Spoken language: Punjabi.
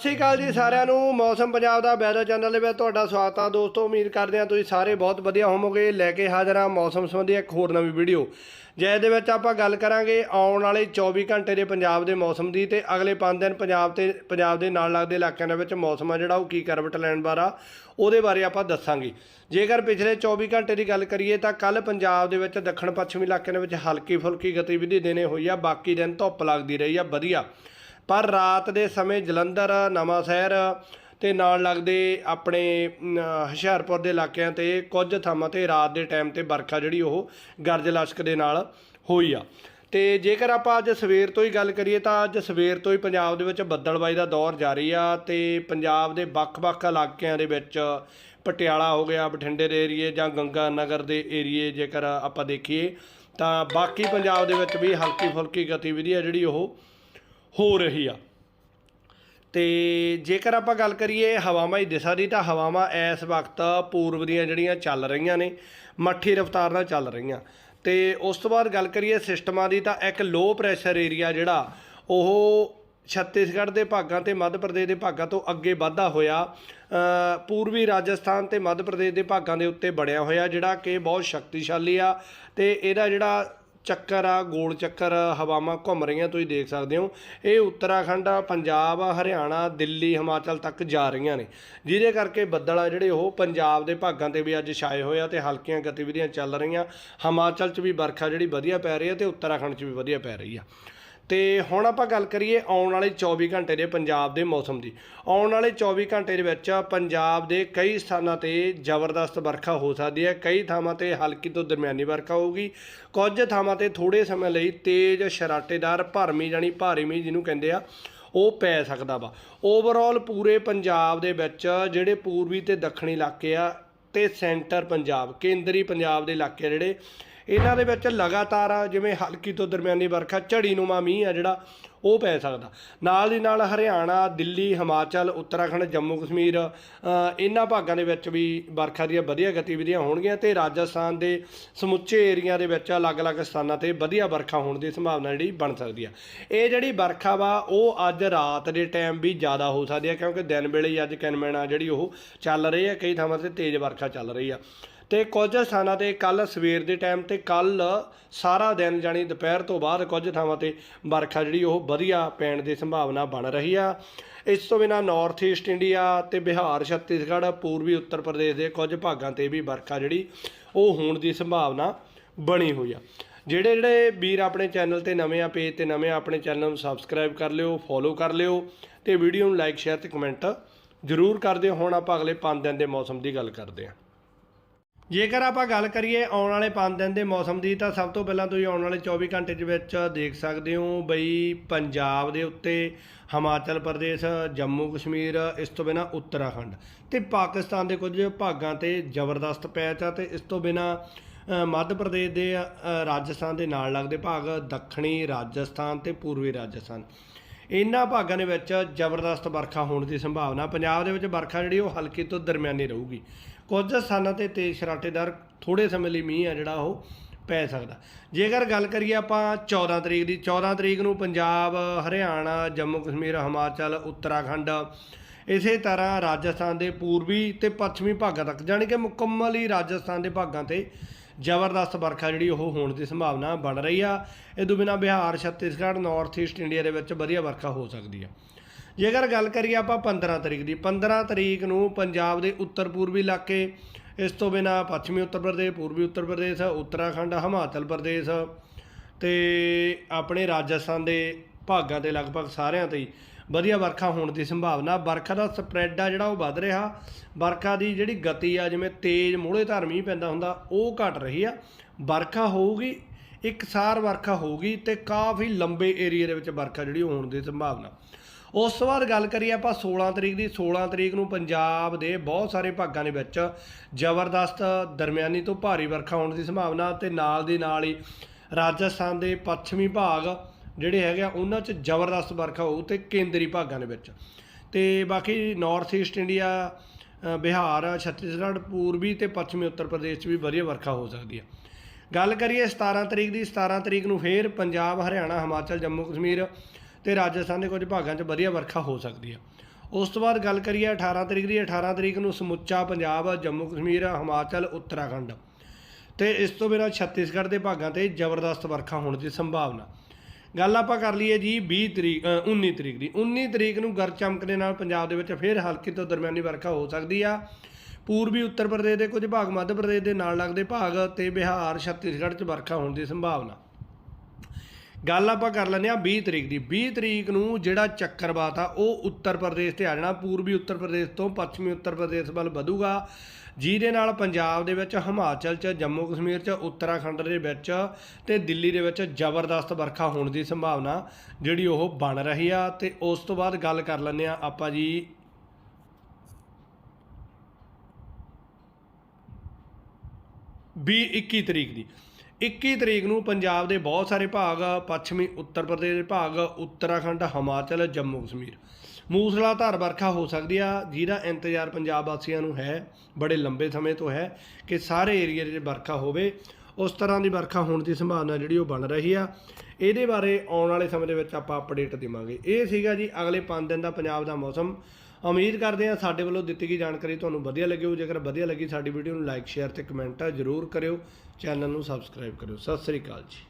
ਸਤਿ ਸ਼੍ਰੀ ਅਕਾਲ ਜੀ ਸਾਰਿਆਂ ਨੂੰ। ਮੌਸਮ ਪੰਜਾਬ ਦਾ ਵੈਦਰ ਚੈਨਲ ਦੇ ਵਿੱਚ ਤੁਹਾਡਾ ਸਵਾਗਤ ਆ। ਦੋਸਤੋ, ਉਮੀਦ ਕਰਦੇ ਹਾਂ ਤੁਸੀਂ ਸਾਰੇ ਬਹੁਤ ਵਧੀਆ ਹੋਵੋਗੇ। ਲੈ ਕੇ ਹਾਜ਼ਰ ਹਾਂ ਮੌਸਮ ਸੰਬੰਧੀ ਇੱਕ ਹੋਰ ਨਵੀਂ ਵੀਡੀਓ ਜਿਸ ਦੇ ਵਿੱਚ ਆਪਾਂ ਗੱਲ ਕਰਾਂਗੇ ਆਉਣ ਵਾਲੇ 24 ਘੰਟੇ ਦੇ ਪੰਜਾਬ ਦੇ ਮੌਸਮ ਦੀ ਤੇ ਅਗਲੇ 5 ਦਿਨ ਪੰਜਾਬ ਤੇ, ਪੰਜਾਬ ਦੇ ਨਾਲ ਲੱਗਦੇ ਇਲਾਕਿਆਂ ਦੇ ਵਿੱਚ ਮੌਸਮ ਆ ਜਿਹੜਾ, ਉਹ ਕੀ ਕਰਵਟ ਲੈਣ ਵਾਲਾ, ਉਹਦੇ ਬਾਰੇ ਆਪਾਂ ਦੱਸਾਂਗੇ। ਜੇਕਰ ਪਿਛਲੇ 24 ਘੰਟੇ ਦੀ ਗੱਲ ਕਰੀਏ ਤਾਂ ਕੱਲ ਪੰਜਾਬ ਦੇ ਵਿੱਚ ਦੱਖਣ ਪੱਛਮੀ ਇਲਾਕਿਆਂ ਦੇ ਵਿੱਚ ਹਲਕੀ ਫੁਲਕੀ ਗਤੀਵਿਧੀ ਦੇਣੇ ਹੋਈ ਆ। ਬਾਕੀ ਦਿਨ ਧੁੱਪ ਲੱਗਦੀ ਰਹੀ ਆ, ਵਧੀਆ। ਪਰ ਰਾਤ ਦੇ ਸਮੇਂ ਜਲੰਧਰ ਨਵਾਂ ਸ਼ਹਿਰ ਤੇ ਨਾਲ ਲੱਗਦੇ ਆਪਣੇ ਹੁਸ਼ਿਆਰਪੁਰ ਦੇ ਇਲਾਕਿਆਂ ਤੇ ਕੁਝ ਥਾਵਾਂ ਤੇ ਰਾਤ ਦੇ ਟਾਈਮ ਤੇ ਵਰਖਾ ਜਿਹੜੀ ਉਹ ਗਰਜ ਲਸ਼ਕ ਦੇ ਨਾਲ ਹੋਈ ਆ। ਤੇ ਜੇਕਰ ਆਪਾਂ ਅੱਜ ਸਵੇਰ ਤੋਂ ਹੀ ਗੱਲ ਕਰੀਏ ਤਾਂ ਅੱਜ ਸਵੇਰ ਤੋਂ ਹੀ ਪੰਜਾਬ ਦੇ ਵਿੱਚ ਬੱਦਲਬਾਈ ਦਾ ਦੌਰ ਜਾਰੀ ਆ ਤੇ ਪੰਜਾਬ ਦੇ ਵੱਖ-ਵੱਖ ਇਲਾਕਿਆਂ ਦੇ ਵਿੱਚ ਪਟਿਆਲਾ ਹੋ ਗਿਆ, ਬਠਿੰਡੇ ਦੇ ਏਰੀਏ ਜਾਂ ਗੰਗਾ ਨਗਰ ਦੇ ਏਰੀਏ ਜੇਕਰ ਆਪਾਂ ਦੇਖੀਏ ਤਾਂ ਬਾਕੀ ਪੰਜਾਬ ਦੇ ਵਿੱਚ ਵੀ ਹਲਕੀ ਫੁਲਕੀ ਗਤੀਵਿਧੀ ਆ ਜਿਹੜੀ ਉਹ ਹੋ ਰਹੀ ਆ। ਤੇ ਜੇਕਰ ਆਪਾਂ ਗੱਲ ਕਰੀਏ ਹਵਾਵਾਂ ਦੀ ਦਿਸ਼ਾ ਦੀ, ਤਾਂ ਹਵਾਵਾਂ ਇਸ ਵਕਤ ਪੂਰਬ ਦੀਆਂ ਜਿਹੜੀਆਂ ਚੱਲ ਰਹੀਆਂ ਨੇ, ਮੱਠੀ ਰਫ਼ਤਾਰ ਨਾਲ ਚੱਲ ਰਹੀਆਂ। ਤੇ ਉਸ ਤੋਂ ਬਾਅਦ ਗੱਲ ਕਰੀਏ ਸਿਸਟਮਾਂ ਦੀ, ਤਾਂ ਇੱਕ ਲੋ ਪ੍ਰੈਸ਼ਰ ਏਰੀਆ ਜਿਹੜਾ, ਉਹ ਛੱਤੀਸਗੜ੍ਹ ਦੇ ਭਾਗਾਂ ਤੇ ਮੱਧ ਪ੍ਰਦੇਸ਼ ਦੇ ਭਾਗਾਂ ਤੋਂ ਅੱਗੇ ਵਾਧਾ ਹੋਇਆ ਪੂਰਬੀ ਰਾਜਸਥਾਨ ਤੇ ਮੱਧ ਪ੍ਰਦੇਸ਼ ਦੇ ਭਾਗਾਂ ਦੇ ਉੱਤੇ ਬਣਿਆ ਹੋਇਆ, ਜਿਹੜਾ ਕਿ ਬਹੁਤ ਸ਼ਕਤੀਸ਼ਾਲੀ ਆ। ਤੇ ਇਹਦਾ ਜਿਹੜਾ ਚੱਕਰ ਆ, ਗੋਲ ਚੱਕਰ, ਹਵਾਵਾਂ ਘੁੰਮ ਰਹੀਆਂ ਤੁਸੀਂ ਦੇਖ ਸਕਦੇ ਹੋ। ਇਹ ਉੱਤਰਾਖੰਡ, ਪੰਜਾਬ, ਹਰਿਆਣਾ, ਦਿੱਲੀ, ਹਿਮਾਚਲ ਤੱਕ ਜਾ ਰਹੀਆਂ ਨੇ। ਜਿਹਦੇ ਕਰਕੇ ਬੱਦਲ ਆ ਜਿਹੜੇ ਉਹ ਪੰਜਾਬ ਦੇ ਭਾਗਾਂ ਤੇ ਵੀ ਅੱਜ ਛਾਏ ਹੋਏ ਆ ਤੇ ਹਲਕੀਆਂ ਗਤੀਵਿਧੀਆਂ ਚੱਲ ਰਹੀਆਂ। ਹਿਮਾਚਲ 'ਚ ਵੀ ਵਰਖਾ ਜਿਹੜੀ ਵਧੀਆ ਪੈ ਰਹੀ ਹੈ ਤੇ ਉੱਤਰਾਖੰਡ 'ਚ ਵੀ ਵਧੀਆ ਪੈ ਰਹੀ ਆ। ਤੇ ਹੁਣ ਆਪਾਂ ਗੱਲ ਕਰੀਏ ਆਉਣ ਵਾਲੇ 24 ਘੰਟੇ ਦੇ ਪੰਜਾਬ ਦੇ ਮੌਸਮ ਦੀ। ਆਉਣ ਵਾਲੇ 24 ਘੰਟੇ ਦੇ ਵਿੱਚ ਪੰਜਾਬ ਦੇ ਕਈ ਸਥਾਨਾਂ ਤੇ ਜ਼ਬਰਦਸਤ ਵਰਖਾ ਹੋ ਸਕਦੀ ਹੈ। ਕਈ ਥਾਵਾਂ ਤੇ ਹਲਕੀ ਤੋਂ ਦਰਮਿਆਨੀ ਵਰਖਾ ਹੋਊਗੀ। ਕੁਝ ਥਾਵਾਂ ਤੇ ਥੋੜੇ ਸਮੇਂ ਲਈ ਤੇਜ਼ ਸ਼ਰਾਟੇਦਾਰ ਭਰਮੀ ਜਾਨੀ ਭਾਰੀ ਮੀਂਹ ਜਿਹਨੂੰ ਕਹਿੰਦੇ ਆ, ਉਹ ਪੈ ਸਕਦਾ ਵਾ। ਓਵਰਆਲ ਪੂਰੇ ਪੰਜਾਬ ਦੇ ਵਿੱਚ ਜਿਹੜੇ ਪੂਰਬੀ ਤੇ ਦੱਖਣੀ ਇਲਾਕੇ ਆ, ਤੇ ਸੈਂਟਰ ਪੰਜਾਬ, ਕੇਂਦਰੀ ਪੰਜਾਬ ਦੇ ਇਲਾਕੇ ਆ ਜਿਹੜੇ ਇਹਨਾਂ ਦੇ ਵਿੱਚ ਲਗਾਤਾਰ ਜਿਵੇਂ ਹਲਕੀ ਤੋਂ ਦਰਮਿਆਨੀ ਵਰਖਾ, ਝੜੀ ਨੂਮਾ ਮੀਂਹ ਆ ਜਿਹੜਾ, ਉਹ ਪੈ ਸਕਦਾ। ਨਾਲ ਦੀ ਨਾਲ ਹਰਿਆਣਾ, ਦਿੱਲੀ, ਹਿਮਾਚਲ, ਉੱਤਰਾਖੰਡ, ਜੰਮੂ ਕਸ਼ਮੀਰ ਇਹਨਾਂ ਭਾਗਾਂ ਦੇ ਵਿੱਚ ਵੀ ਵਰਖਾ ਦੀਆਂ ਵਧੀਆ ਗਤੀਵਿਧੀਆਂ ਹੋਣਗੀਆਂ ਤੇ ਰਾਜਸਥਾਨ ਦੇ ਸਮੁੱਚੇ ਏਰੀਆ ਦੇ ਵਿੱਚ ਅਲੱਗ-ਅਲੱਗ ਸਥਾਨਾਂ ਤੇ ਵਧੀਆ ਵਰਖਾ ਹੋਣ ਦੀ ਸੰਭਾਵਨਾ ਜਿਹੜੀ ਬਣ ਸਕਦੀ ਆ। ਇਹ ਜਿਹੜੀ ਵਰਖਾ ਵਾ, ਉਹ ਅੱਜ ਰਾਤ ਦੇ ਟਾਈਮ ਵੀ ਜ਼ਿਆਦਾ ਹੋ ਸਕਦੀ ਆ, ਕਿਉਂਕਿ ਦਿਨ ਵੇਲੇ ਹੀ ਅੱਜ ਕਿਨਮੈਣਾ ਜਿਹੜੀ ਉਹ ਚੱਲ ਰਹੀ ਆ, ਕਈ ਥਾਵਾਂ ਤੇ ਤੇਜ਼ ਵਰਖਾ ਚੱਲ ਰਹੀ ਆ। ਤੇ ਕੁਝ ਸਥਾਨਾਂ ਤੇ ਕੱਲ ਸਵੇਰ ਦੇ ਟਾਈਮ ਤੇ ਕੱਲ ਸਾਰਾ ਦਿਨ ਜਾਣੀ ਦੁਪਹਿਰ ਤੋਂ ਬਾਅਦ ਕੁਝ ਥਾਵਾਂ ਤੇ ਵਰਖਾ ਜਿਹੜੀ ਉਹ ਵਧੀਆ ਪੈਣ ਦੀ ਸੰਭਾਵਨਾ ਬਣ ਰਹੀ ਆ। ਇਸ ਤੋਂ ਬਿਨਾ ਨਾਰਥ ਈਸਟ ਇੰਡੀਆ ਤੇ ਬਿਹਾਰ, ਛੱਤੀਸਗੜ੍ਹ, ਪੂਰਬੀ ਉੱਤਰ ਪ੍ਰਦੇਸ਼ ਦੇ ਕੁਝ ਭਾਗਾਂ ਤੇ ਵੀ ਵਰਖਾ ਜਿਹੜੀ ਉਹ ਹੋਣ ਦੀ ਸੰਭਾਵਨਾ ਬਣੀ ਹੋਈ ਆ। ਜਿਹੜੇ ਜਿਹੜੇ ਵੀਰ ਆਪਣੇ ਚੈਨਲ ਤੇ ਨਵੇਂ ਆ, ਪੇਜ ਤੇ ਨਵੇਂ ਆਪਣੇ ਚੈਨਲ ਨੂੰ ਸਬਸਕ੍ਰਾਈਬ ਕਰ ਲਿਓ ਫੋਲੋ ਕਰ ਲਿਓ ਤੇ ਵੀਡੀਓ ਨੂੰ ਲਾਈਕ ਸ਼ੇਅਰ ਤੇ ਕਮੈਂਟ ਜ਼ਰੂਰ ਕਰ ਦਿਓ। ਹੁਣ ਆਪਾਂ ਅਗਲੇ 5 ਦਿਨ ਦੇ ਮੌਸਮ ਦੀ ਗੱਲ ਕਰਦੇ ਹਾਂ ਜੇਕਰ ਆਪਾਂ ਗੱਲ ਕਰੀਏ ਆਉਣ ਵਾਲੇ 5 ਦਿਨ ਦੇ ਮੌਸਮ ਦੀ, ਤਾਂ ਸਭ ਤੋਂ ਪਹਿਲਾਂ ਤੁਸੀਂ ਆਉਣ ਵਾਲੇ 24 ਘੰਟੇ ਦੇ ਵਿੱਚ ਦੇਖ ਸਕਦੇ ਹੋ ਬਈ ਪੰਜਾਬ ਦੇ ਉੱਤੇ, ਹਿਮਾਚਲ ਪ੍ਰਦੇਸ਼, ਜੰਮੂ ਕਸ਼ਮੀਰ, ਇਸ ਤੋਂ ਬਿਨਾ ਉੱਤਰਾਖੰਡ ਤੇ ਪਾਕਿਸਤਾਨ ਦੇ ਕੁਝ ਭਾਗਾਂ ਤੇ ਜ਼ਬਰਦਸਤ ਪੈਚ ਆ ਤੇ ਇਸ ਤੋਂ ਬਿਨਾ ਮੱਧ ਪ੍ਰਦੇਸ਼ ਦੇ ਰਾਜਸਥਾਨ ਦੇ ਨਾਲ ਲੱਗਦੇ ਭਾਗ, ਦੱਖਣੀ ਰਾਜਸਥਾਨ ਤੇ ਪੂਰਬੀ ਰਾਜਸਥਾਨ। ਇਹਨਾਂ ਭਾਗਾਂ ਦੇ ਵਿੱਚ ਜ਼ਬਰਦਸਤ ਵਰਖਾ ਹੋਣ ਦੀ ਸੰਭਾਵਨਾ, ਪੰਜਾਬ ਦੇ ਵਿੱਚ ਵਰਖਾ ਜਿਹੜੀ ਉਹ ਹਲਕੀ ਤੋਂ ਦਰਮਿਆਨੀ ਰਹੂਗੀ। ਕੁਝ ਸਥਾਨਾਂ ਤੇ ਤੇਜ਼ ਸ਼ਰਾਟੇਦਾਰ ਥੋੜੇ ਸਮੇਂ ਲਈ ਮੀਂਹ ਆ ਜਿਹੜਾ ਉਹ ਪੈ ਸਕਦਾ। ਜੇਕਰ ਗੱਲ ਕਰੀਏ ਆਪਾਂ 14 ਤਰੀਕ ਦੀ 14 ਤਰੀਕ ਨੂੰ ਪੰਜਾਬ, ਹਰਿਆਣਾ, ਜੰਮੂ, ਕਸ਼ਮੀਰ, ਹਿਮਾਚਲ, ਉੱਤਰਾਖੰਡ ਇਸੇ ਤਰ੍ਹਾਂ ਰਾਜਸਥਾਨ ਦੇ ਪੂਰਬੀ ਤੇ ਪੱਛਮੀ ਭਾਗਾਂ ਤੱਕ, ਜਾਣੀ ਕਿ ਮੁਕੰਮਲ ਹੀ ਰਾਜਸਥਾਨ ਦੇ ਭਾਗਾਂ ਤੇ ਜ਼ਬਰਦਸਤ ਵਰਖਾ ਜਿਹੜੀ ਉਹ ਹੋਣ ਦੀ ਸੰਭਾਵਨਾ ਬਣ ਰਹੀ ਆ। ਇਹ ਤੋਂ ਬਿਨਾਂ Bihar, Chhattisgarh north east India ਦੇ ਵਿੱਚ ਵਧੀਆ ਵਰਖਾ ਹੋ ਸਕਦੀ ਆ। ਜੇਕਰ ਗੱਲ ਕਰੀਏ ਆਪਾਂ 15 ਤਰੀਕ ਦੀ 15 ਤਰੀਕ ਨੂੰ ਪੰਜਾਬ ਦੇ ਉੱਤਰ ਪੂਰਬੀ ਇਲਾਕੇ, ਇਸ ਤੋਂ ਬਿਨਾਂ ਪੱਛਮੀ ਉੱਤਰ ਪ੍ਰਦੇਸ਼, ਪੂਰਬੀ ਉੱਤਰ ਪ੍ਰਦੇਸ਼, ਉੱਤਰਾਖੰਡ, ਹਿਮਾਚਲ ਪ੍ਰਦੇਸ਼ ਤੇ ਆਪਣੇ ਰਾਜਸਥਾਨ ਦੇ ਭਾਗਾਂ ਤੇ ਲਗਭਗ ਸਾਰਿਆਂ ਤੇ ਹੀ ਵਧੀਆ ਵਰਖਾ ਹੋਣ ਦੀ ਸੰਭਾਵਨਾ। ਵਰਖਾ ਦਾ ਸਪਰੈਡ ਆ ਜਿਹੜਾ ਉਹ ਵੱਧ ਰਿਹਾ। ਵਰਖਾ ਦੀ ਜਿਹੜੀ ਗਤੀ ਆ, ਜਿਵੇਂ ਤੇਜ਼ ਮੋਹਲੇ ਧਾਰ ਮੀਂਹ ਪੈਂਦਾ ਹੁੰਦਾ, ਉਹ ਘਟ ਰਹੀ ਆ। ਵਰਖਾ ਹੋਊਗੀ ਇੱਕਸਾਰ ਵਰਖਾ ਹੋਊਗੀ ਤੇ ਕਾਫੀ ਲੰਬੇ ਏਰੀਆ ਦੇ ਵਿੱਚ ਵਰਖਾ ਜਿਹੜੀ ਹੋਣ ਦੀ ਸੰਭਾਵਨਾ। ਉਸ ਤੋਂ ਬਾਅਦ ਗੱਲ ਕਰੀਏ ਆਪਾਂ 16 ਤਰੀਕ ਦੀ 16 ਤਰੀਕ ਨੂੰ ਪੰਜਾਬ ਦੇ ਬਹੁਤ ਸਾਰੇ ਭਾਗਾਂ ਦੇ ਵਿੱਚ ਜ਼ਬਰਦਸਤ ਦਰਮਿਆਨੀ ਤੋਂ ਭਾਰੀ ਵਰਖਾ ਹੋਣ ਦੀ ਸੰਭਾਵਨਾ ਤੇ ਨਾਲ ਦੀ ਨਾਲ ਹੀ ਰਾਜਸਥਾਨ ਦੇ ਪੱਛਮੀ ਭਾਗ ਜਿਹੜੇ ਹੈਗੇ ਆ, ਉਹਨਾਂ 'ਚ ਜ਼ਬਰਦਸਤ ਵਰਖਾ ਹੋਊ ਤੇ ਕੇਂਦਰੀ ਭਾਗਾਂ ਦੇ ਵਿੱਚ। ਤੇ ਬਾਕੀ north east India Bihar, Chhattisgarh, ਪੂਰਬੀ ਤੇ ਪੱਛਮੀ ਉੱਤਰ ਪ੍ਰਦੇਸ਼ 'ਚ ਵੀ ਵਧੀਆ ਵਰਖਾ ਹੋ ਸਕਦੀ ਹੈ ਗੱਲ ਕਰੀਏ 17 ਤਰੀਕ ਦੀ 17 ਤਰੀਕ ਨੂੰ ਫੇਰ ਪੰਜਾਬ, ਹਰਿਆਣਾ, ਹਿਮਾਚਲ, ਜੰਮੂ, ਕਸ਼ਮੀਰ ਤੇ ਰਾਜਸਥਾਨ ਦੇ ਕੁਝ ਭਾਗਾਂ 'ਚ ਵਧੀਆ ਵਰਖਾ ਹੋ ਸਕਦੀ ਹੈ। ਉਸ ਤੋਂ ਬਾਅਦ ਗੱਲ ਕਰੀਏ 18 ਤਰੀਕ ਦੀ 18 ਤਰੀਕ ਨੂੰ ਸਮੁੱਚਾ ਪੰਜਾਬ ਜੰਮੂ ਕਸ਼ਮੀਰ ਹਿਮਾਚਲ ਉੱਤਰਾਖੰਡ। ਤੇ ਇਸ ਤੋਂ ਬਿਨਾਂ ਛੱਤੀਸਗੜ੍ਹ ਦੇ ਭਾਗਾਂ ਤੇ ਜ਼ਬਰਦਸਤ ਵਰਖਾ ਹੋਣ ਦੀ ਸੰਭਾਵਨਾ। ਗੱਲ ਆਪਾਂ ਕਰ ਲਈਏ ਜੀ 20 ਤਰੀਕ ਅ, 19 ਤਰੀਕ ਦੀ। 19 ਤਰੀਕ ਨੂੰ ਗਰਜ ਚਮਕ ਦੇ ਨਾਲ ਪੰਜਾਬ ਦੇ ਵਿੱਚ ਫਿਰ ਹਲਕੀ ਤੋਂ ਦਰਮਿਆਨੀ ਵਰਖਾ ਹੋ ਸਕਦੀ ਆ। ਪੂਰਬੀ ਉੱਤਰ ਪ੍ਰਦੇਸ਼ ਦੇ ਕੁਝ ਭਾਗ ਮੱਧ ਪ੍ਰਦੇਸ਼ ਦੇ ਨਾਲ ਲੱਗਦੇ ਭਾਗ ਤੇ ਬਿਹਾਰ ਛੱਤੀਸਗੜ੍ਹ 'ਚ ਵਰਖਾ ਹੋਣ ਦੀ ਸੰਭਾਵਨਾ। ਗੱਲ ਆਪਾਂ ਕਰ ਲੈਂਦੇ ਆ 20 ਤਰੀਕ ਦੀ। 20 ਤਰੀਕ ਨੂੰ ਜਿਹੜਾ ਚੱਕਰਵਾਤ ਆ, ਉਹ ਉੱਤਰ ਪ੍ਰਦੇਸ਼ ਤੇ ਆ ਜਾਣਾ। ਪੂਰਬੀ ਉੱਤਰ ਪ੍ਰਦੇਸ਼ ਤੋਂ ਪੱਛਮੀ ਉੱਤਰ ਪ੍ਰਦੇਸ਼ ਵੱਲ ਵਧੂਗਾ। ਜਿਹਦੇ ਨਾਲ ਪੰਜਾਬ ਦੇ ਵਿੱਚ ਹਿਮਾਚਲ 'ਚ, ਜੰਮੂ ਕਸ਼ਮੀਰ 'ਚ, ਉੱਤਰਾਖੰਡ ਦੇ ਵਿੱਚ ਤੇ ਦਿੱਲੀ ਦੇ ਵਿੱਚ ਜ਼ਬਰਦਸਤ ਵਰਖਾ ਹੋਣ ਦੀ ਸੰਭਾਵਨਾ ਜਿਹੜੀ ਉਹ ਬਣ ਰਹੀ ਆ। ਤੇ ਉਸ ਤੋਂ ਬਾਅਦ ਗੱਲ ਕਰ ਲੈਂਦੇ ਆ ਆਪਾਂ ਜੀ। ਵੀਹ 21 ਤਰੀਕ ਦੀ। 21 ਤਰੀਕ ਨੂੰ ਪੰਜਾਬ ਦੇ ਬਹੁਤ ਸਾਰੇ ਭਾਗ, ਪੱਛਮੀ ਉੱਤਰ ਪ੍ਰਦੇਸ਼ ਦੇ ਭਾਗ, ਉੱਤਰਾਖੰਡ, ਹਿਮਾਚਲ, ਜੰਮੂ, ਕਸ਼ਮੀਰ। ਮੂਸਲਾਧਾਰ ਵਰਖਾ ਹੋ ਸਕਦੀ ਆ, ਜਿਹਦਾ ਇੰਤਜ਼ਾਰ ਪੰਜਾਬ ਵਾਸੀਆਂ ਨੂੰ ਹੈ, ਬੜੇ ਲੰਬੇ ਸਮੇਂ ਤੋਂ ਹੈ ਕਿ ਸਾਰੇ ਏਰੀਏ 'ਚ ਵਰਖਾ ਹੋਵੇ। ਉਸ ਤਰ੍ਹਾਂ ਦੀ ਵਰਖਾ ਹੋਣ ਦੀ ਸੰਭਾਵਨਾ ਜਿਹੜੀ ਉਹ ਬਣ ਰਹੀ ਆ। ਇਹਦੇ ਬਾਰੇ ਆਉਣ ਵਾਲੇ ਸਮੇਂ ਦੇ ਵਿੱਚ ਆਪਾਂ ਅਪਡੇਟ ਦੇਵਾਂਗੇ। ਇਹ ਸੀਗਾ ਜੀ, ਅਗਲੇ 5 ਦਿਨ ਦਾ ਪੰਜਾਬ ਦਾ ਮੌਸਮ। ਉਮੀਦ ਕਰਦੇ ਹਾਂ ਸਾਡੇ ਵੱਲੋਂ ਦਿੱਤੀ ਗਈ ਜਾਣਕਾਰੀ ਤੁਹਾਨੂੰ ਵਧੀਆ ਲੱਗੀ ਹੋ ਜੇਕਰ ਵਧੀਆ ਲੱਗੀ ਸਾਡੀ ਵੀਡੀਓ ਨੂੰ ਲਾਈਕ ਸ਼ੇਅਰ ਤੇ ਕਮੈਂਟ ਜ਼ਰੂਰ ਕਰਿਓ। ਚੈਨਲ ਨੂੰ ਸਬਸਕ੍ਰਾਈਬ ਕਰਿਓ। ਸਤਿ ਸ੍ਰੀ ਅਕਾਲ ਜੀ।